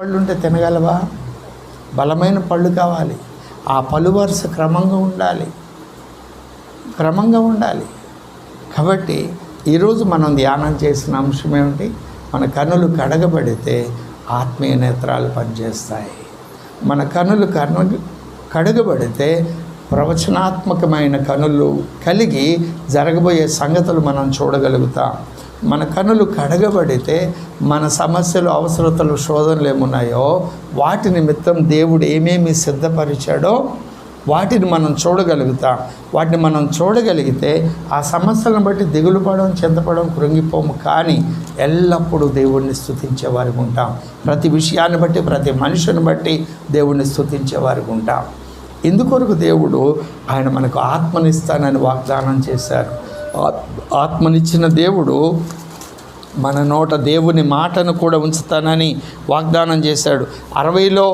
పళ్ళు ఉంటే తినగలవా? బలమైన పళ్ళు కావాలి. ఆ పలు వరుస క్రమంగా ఉండాలి. క్రమంగా ఉండాలి. కాబట్టి ఈరోజు మనం ధ్యానం చేసిన అంశం ఏమిటి? మన కన్నులు కడగబడితే ఆత్మీయ నేత్రాలు పనిచేస్తాయి. మన కన్నులు కన్ను కడగబడితే ప్రవచనాత్మకమైన కనులు కలిగి జరగబోయే సంగతులు మనం చూడగలుగుతాం. మన కనులు కడగబడితే మన సమస్యలు అవసరతలు శోధనలు ఏమున్నాయో వాటి నిమిత్తం దేవుడు ఏమేమి సిద్ధపరిచాడో వాటిని మనం చూడగలుగుతాం. వాటిని మనం చూడగలిగితే ఆ సమస్యలను బట్టి దిగులు పడడం చింతపడడం కృంగిపోము. కానీ ఎల్లప్పుడూ దేవుణ్ణి స్థుతించే వారికి ఉంటాం. ప్రతి విషయాన్ని బట్టి ప్రతి మనిషిని బట్టి దేవుణ్ణి స్థుతించే వారికి ఉంటాం. ఇందుకొరకు దేవుడు ఆయన మనకు ఆత్మనిస్తానని వాగ్దానం చేశారు. ఆత్మనిచ్చిన దేవుడు మన నోట దేవుని మాటను కూడా ఉంచుతానని వాగ్దానం చేశాడు. అరవైలో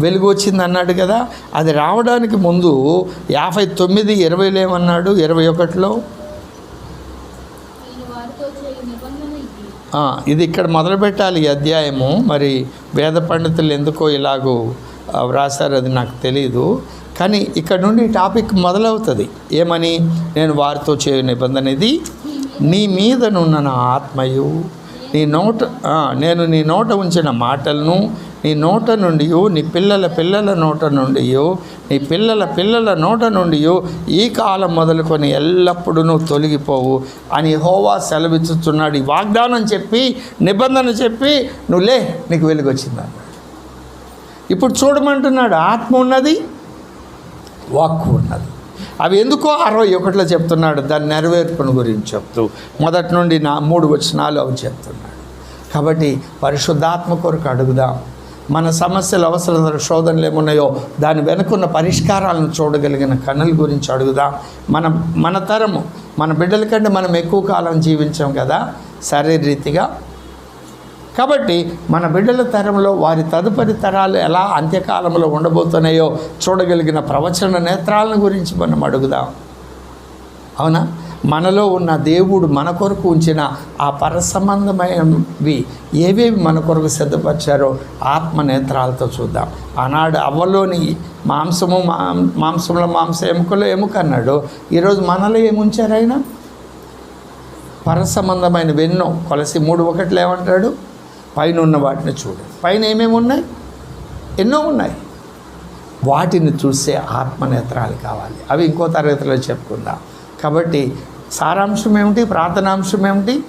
వెలుగు వచ్చింది అన్నాడు కదా అది రావడానికి ముందు యాభై తొమ్మిది ఇరవైలో ఏమన్నాడు? ఇరవై ఒకటిలో? ఇది ఇక్కడ మొదలుపెట్టాలి ఈ అధ్యాయము. మరి వేద పండితులు ఎందుకో ఇలాగూ వ్రాసారు అది నాకు తెలియదు కానీ ఇక్కడ నుండి టాపిక్ మొదలవుతుంది. ఏమని? నేను వారితో చేయు నిబంధన ఇది నీ మీద నున్న నా ఆత్మయు నీ నోట నేను నీ నోట ఉంచిన మాటలను నీ నోట నుండి నీ పిల్లల పిల్లల నోట నుండి నీ పిల్లల పిల్లల నోట నుండి ఈ కాలం మొదలుకొని ఎల్లప్పుడూ తొలగిపోవు అని హోవా సెలవిచ్చుతున్నాడు ఈ వాగ్దానం చెప్పి నిబంధన చెప్పి నువ్వు లే నీకు వెలుగు ఇప్పుడు చూడమంటున్నాడు ఆత్మ ఉన్నది వాక్కు ఉన్నది. అవి ఎందుకో అరవై ఒకటిలో చెప్తున్నాడు దాని నెరవేర్పును గురించి చెప్తూ మొదటి నుండి నా మూడు వచనాలు అవి చెప్తున్నాడు. కాబట్టి పరిశుద్ధాత్మ కొరకు అడుగుదాం. మన సమస్యలు అవసరం శోధనలు ఏమున్నాయో దాని వెనుకున్న పరిష్కారాలను చూడగలిగిన కన్నుల గురించి అడుగుదాం. మన మన తరము మన బిడ్డల కంటే మనం ఎక్కువ కాలం జీవించాం కదా శారీరరీతిగా కాబట్టి మన బిడ్డల తరంలో వారి తదుపరి తరాలు ఎలా అంత్యకాలంలో ఉండబోతున్నాయో చూడగలిగిన ప్రవచన నేత్రాలను గురించి మనం అడుగుదాం. అవునా? మనలో ఉన్న దేవుడు మన కొరకు ఉంచిన ఆ పరసంబంధమైనవి ఏవేవి మన కొరకు సిద్ధపరిచారో ఆత్మ నేత్రాలతో చూద్దాం. ఆనాడు అవ్వలోని మాంసము మాం- మాంసంలో మాంస ఎముకలో ఎముక అన్నాడు. ఈరోజు మనలో ఏముంచారు ఆయన? పరసంబంధమైన వెన్నో కొలసి మూడు ఒకట్లు ఏమంటాడు పైన ఉన్న వాటిని చూడు. పైన ఏమేమి ఉన్నాయి? ఎన్నో ఉన్నాయి. వాటిని చూసే ఆత్మనేత్రాలు కావాలి. అవి ఇంకో తరగతిలో చెప్పుకుందాం. కాబట్టి సారాంశం ఏమిటి? ప్రార్థనాంశం ఏమిటి?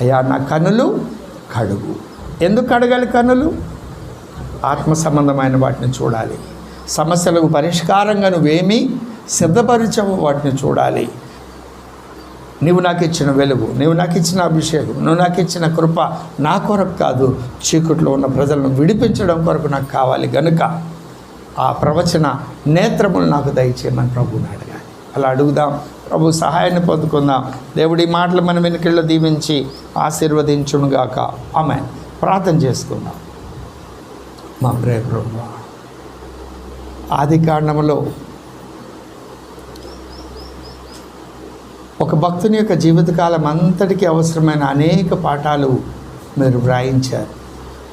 అయ్యా నా కనులు కడుగు. ఎందుకు కడగాలి కనులు? ఆత్మ సంబంధమైన వాటిని చూడాలి. సమస్యలకు పరిష్కారంగా నువ్వేమీ సిద్ధపరిచవు వాటిని చూడాలి. నీవు నాకు ఇచ్చిన వెలుగు నీవు నాకు ఇచ్చిన అభిషేకం నువ్వు నాకు ఇచ్చిన కృప నా కొరకు కాదు. చీకట్లో ఉన్న ప్రజలను విడిపించడం కొరకు నాకు కావాలి గనుక ఆ ప్రవచన నేత్రములు నాకు దయచేయమని ప్రభుని అడగాలి. అలా అడుగుదాం. ప్రభు సహాయాన్ని పొందుకుందాం. దేవుడి మాటలు మన వెనుకల్లో దీవించి ఆశీర్వదించునుగాక. ఆమె ప్రార్థన చేసుకుందాం. మా ప్రియ ప్రభు ఆది కాండములో ఒక భక్తుని యొక్క జీవితకాలం అంతటికీ అవసరమైన అనేక పాఠాలు మీరు వ్రాయించారు.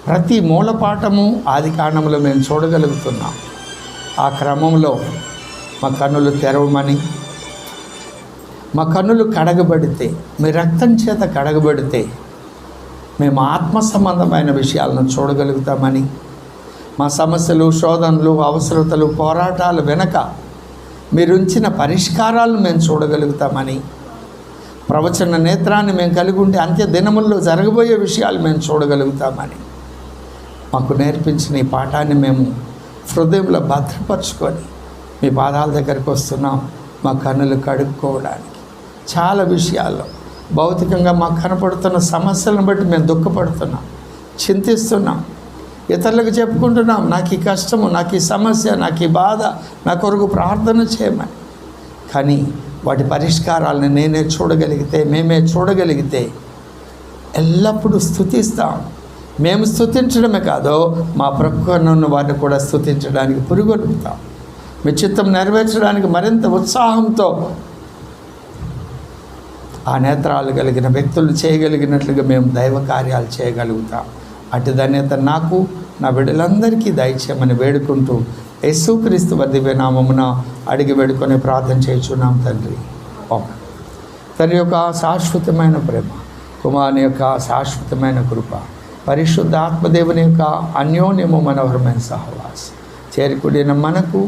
ప్రతి మూల పాఠము ఆది కాండంలో మేము చూడగలుగుతున్నాం. ఆ క్రమంలో మా కన్నులు తెరవమని మా కన్నులు కడగబడితే మీ రక్తం చేత కడగబడితే మేము ఆత్మ సంబంధమైన విషయాలను చూడగలుగుతామని మా సమస్యలు శోధనలు అవసరతలు పోరాటాలు వెనక మీరుంచిన పరిష్కారాలను మేము చూడగలుగుతామని ప్రవచన నేత్రాన్ని మేము కలిగి ఉంటే అంత్య దినముల్లో జరగబోయే విషయాలు మేము చూడగలుగుతామని. మాకు నేర్పించిన ఈ పాఠాన్ని మేము హృదయంలో భద్రపరుచుకొని మీ పాదాల దగ్గరికి వస్తున్నాం మా కన్నులు కడుక్కోవడానికి. చాలా విషయాల్లో భౌతికంగా మాకు కనపడుతున్న సమస్యలను బట్టి మేము దుఃఖపడుతున్నాం చింతిస్తున్నాం ఇతరులకు చెప్పుకుంటున్నాం నాకు ఈ కష్టము నాకు ఈ సమస్య నాకు ఈ బాధ నా కొరకు ప్రార్థన చేయమని. కానీ వాటి పరిష్కారాలను నేనే చూడగలిగితే మేమే చూడగలిగితే ఎల్లప్పుడూ స్థుతిస్తాం. మేము స్థుతించడమే కాదు మా ప్రక్కన ఉన్న వారిని కూడా స్థుతించడానికి పురుగొలుపుతాం మీ చిత్తం నెరవేర్చడానికి మరింత ఉత్సాహంతో ఆ నేత్రాలు కలిగిన వ్యక్తులు చేయగలిగినట్లుగా మేము దైవ కార్యాలు చేయగలుగుతాం. అటు ధన్యత నాకు నా బిడ్డలందరికీ దయచేయమని వేడుకుంటూ యేసుక్రీస్తు వర్దివే నామమున అడిగి పెడుకొని ప్రార్థన చేయుచున్నాం తండ్రి. ఓకే తండ్రి యొక్క శాశ్వతమైన ప్రేమ కుమారుని యొక్క శాశ్వతమైన కృప పరిశుద్ధ ఆత్మదేవుని యొక్క అన్యోన్యము మనోహరమైన సహవాసం చేరుకుడిన మనకు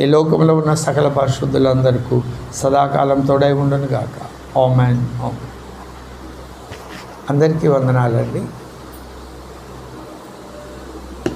ఈ లోకంలో ఉన్న సకల పరిశుద్ధులందరికీ సదాకాలం తోడై ఉండును గాక ఓమెన్ ఓమెన్ అందరికీ వందనాలండి.